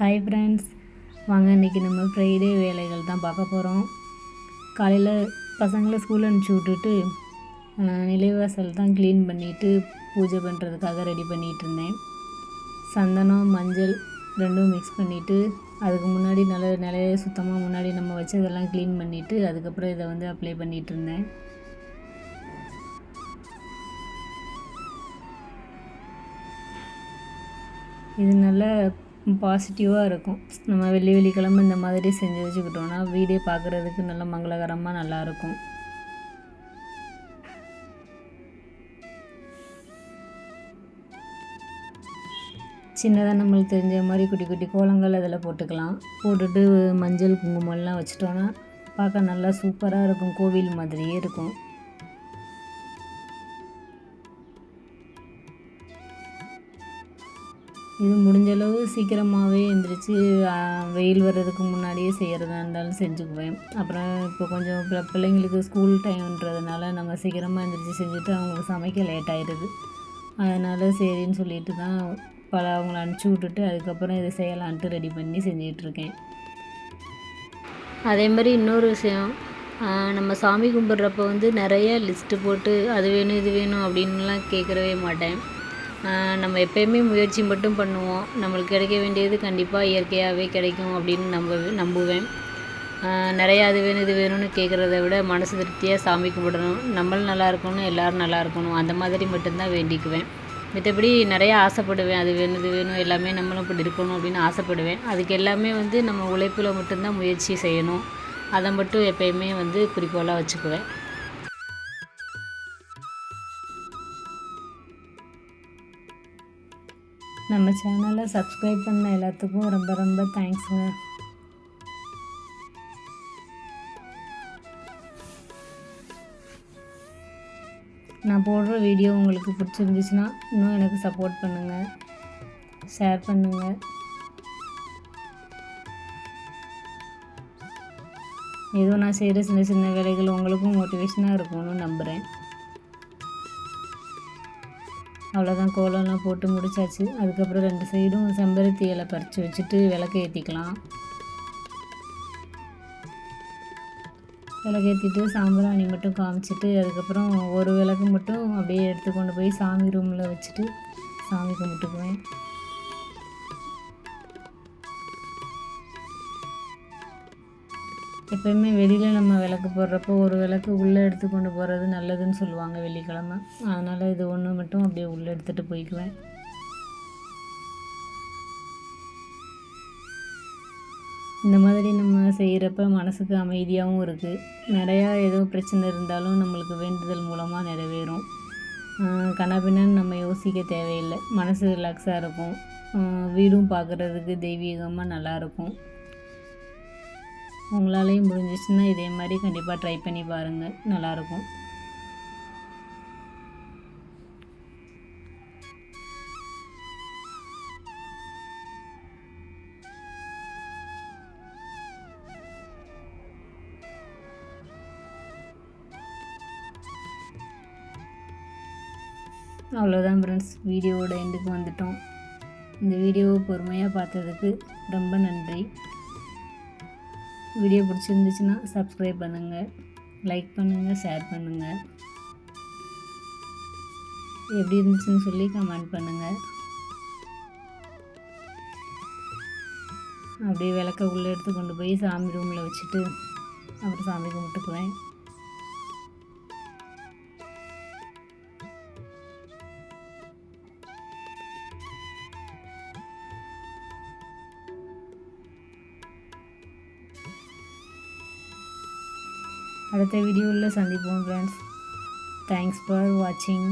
Hi friends வாங்க இன்றைக்கி நம்ம ஃப்ரைடே வேலைகள் தான் பார்க்க போகிறோம் காலையில் பசங்களை ஸ்கூலில் அனுப்பிச்சி விட்டுட்டு நிலைவாசல் தான் க்ளீன் பண்ணிவிட்டு பூஜை பண்ணுறதுக்காக ரெடி பண்ணிகிட்டு இருந்தேன். சந்தனம் மஞ்சள் ரெண்டும் மிக்ஸ் பண்ணிவிட்டு அதுக்கு முன்னாடி நல்ல நிலைய சுத்தமாக முன்னாடி நம்ம வச்சதெல்லாம் க்ளீன் பண்ணிவிட்டு அதுக்கப்புறம் இதை வந்து அப்ளை பண்ணிகிட்டு இருந்தேன். இது நல்லா பாசிட்டிவாக இருக்கும். நம்ம வெள்ளி வெள்ளிக்கிழமை இந்த மாதிரி செஞ்சு வச்சுக்கிட்டோன்னா வீடே பார்க்குறதுக்கு நல்ல மங்களகரமாக நல்லாயிருக்கும் சின்னதாக நம்மளுக்கு தெரிஞ்ச மாதிரி குட்டி குட்டி கோலங்கள் அதில் போட்டுக்கலாம். போட்டுட்டு மஞ்சள் குங்குமம்லாம் வச்சிட்டோன்னா பார்க்க நல்லா சூப்பராக இருக்கும். கோவில் மாதிரியே இருக்கும். இது முடிஞ்சளவு சீக்கிரமாகவே எழுந்திரிச்சு வெயில் வர்றதுக்கு முன்னாடியே செய்கிறதா இருந்தாலும் செஞ்சுக்குவேன். அப்புறம் இப்போ கொஞ்சம் பிள்ளைங்களுக்கு ஸ்கூல் டைம்ன்றதுனால நம்ம சீக்கிரமாக எழுந்திரிச்சு செஞ்சுட்டு அவங்களுக்கு சமைக்க லேட் ஆயிடுது. அதனால் சரின்னு சொல்லிட்டு தான் பல அவங்கள அனுப்பிச்சி விட்டுட்டு அதுக்கப்புறம் இதை செய்யலான்ட்டு ரெடி பண்ணி செஞ்சிகிட்ருக்கேன் அதே மாதிரி இன்னொரு விஷயம் நம்ம சாமி கும்பிட்றப்ப வந்து நிறைய லிஸ்ட்டு போட்டு அது வேணும் இது வேணும் அப்படின்லாம் கேட்கவே மாட்டேன். நம்ம எப்பயுமே முயற்சி மட்டும் பண்ணுவோம். நம்மளுக்கு கிடைக்க வேண்டியது கண்டிப்பாக இயற்கையாகவே கிடைக்கும் அப்படின்னு நம்ப நம்புவேன். நிறையா அது வேணும் இது வேணும்னு கேட்குறத விட மனசு திருப்தியாக சாமி கும்பிடணும். நம்மளும் நல்லா இருக்கணும் எல்லோரும் நல்லா இருக்கணும். அந்த மாதிரி மட்டும்தான் வேண்டிக்குவேன். மற்றபடி நிறையா ஆசைப்படுவேன். அது வேணும் இது வேணும் எல்லாமே நம்மளும் இப்படி இருக்கணும் அப்படின்னு ஆசைப்படுவேன். அதுக்கு எல்லாமே வந்து நம்ம உழைப்பில் மட்டும்தான் முயற்சி செய்யணும். அதை மட்டும் எப்பயுமே வந்து குறிக்கோளாக வச்சுக்குவேன். நம்ம சேனலை சப்ஸ்கிரைப் பண்ண எல்லாத்துக்கும் ரொம்ப ரொம்ப தேங்க்ஸுங்க. நான் போடுற வீடியோ உங்களுக்கு பிடிச்சிருந்துச்சுன்னா இன்னும் எனக்கு சப்போர்ட் பண்ணுங்கள் ஷேர் பண்ணுங்கள் ஏதோ நான் செய்கிற சின்ன சின்ன வேலைகள் உங்களுக்கும் மோட்டிவேஷனாக இருக்கும்னு நம்புகிறேன் அவ்வளோதான் கோலம்லாம் போட்டு முடிச்சாச்சு. அதுக்கப்புறம் ரெண்டு சைடும் செம்பருத்தி இலை பறித்து வச்சுட்டு விளக்கு ஏற்றிக்கலாம் விளக்கு ஏற்றிட்டு சாம்பிராணி மட்டும் காமிச்சிட்டு அதுக்கப்புறம் ஒரு விளக்கு மட்டும் அப்படியே எடுத்து கொண்டு போய் சாமி ரூமில் வச்சுட்டு சாமி கும்பிட்டுக்குவேன். எப்பயுமே வெளியில் நம்ம விளக்கு போடுறப்போ ஒரு விளக்கு உள்ளே எடுத்து கொண்டு போகிறது நல்லதுன்னு சொல்லுவாங்க வெள்ளிக்கிழமை. அதனால் இது ஒன்று மட்டும் அப்படியே உள்ளே எடுத்துகிட்டு போய்க்குவேன். இந்த மாதிரி நம்ம செய்கிறப்ப மனசுக்கு அமைதியாகவும் இருக்குது நிறையா ஏதோ பிரச்சனை இருந்தாலும் நம்மளுக்கு வேண்டுதல் மூலமாக நிறைவேறும். கனபின்னு நம்ம யோசிக்க தேவையில்லை. மனசு ரிலாக்ஸாக இருக்கும். வீடும் பார்க்குறதுக்கு தெய்வீகமாக நல்லாயிருக்கும் உங்களாலேயும் முடிஞ்சிச்சுன்னா இதே மாதிரி கண்டிப்பாக ட்ரை பண்ணி பாருங்கள் நல்லாயிருக்கும். அவ்வளோதான் ஃப்ரெண்ட்ஸ் வீடியோவோட எண்டுக்கு வந்துட்டோம். இந்த வீடியோவை பொறுமையாக பார்த்ததுக்கு ரொம்ப நன்றி. வீடியோ பிடிச்சிருந்துச்சுன்னா சப்ஸ்கிரைப் பண்ணுங்கள் லைக் பண்ணுங்கள் ஷேர் பண்ணுங்கள் எப்படி இருந்துச்சுன்னு சொல்லி கமெண்ட் பண்ணுங்கள் அப்படியே விளக்க உள்ளே எடுத்து கொண்டு போய் சாமி ரூமில் வச்சுட்டு அப்புறம் சாமி கும்பிட்டுக்குவேன். அடுத்த வீடியோவில் சந்திப்போம் ஃப்ரெண்ட்ஸ் தேங்க்ஸ் ஃபார் வாட்சிங்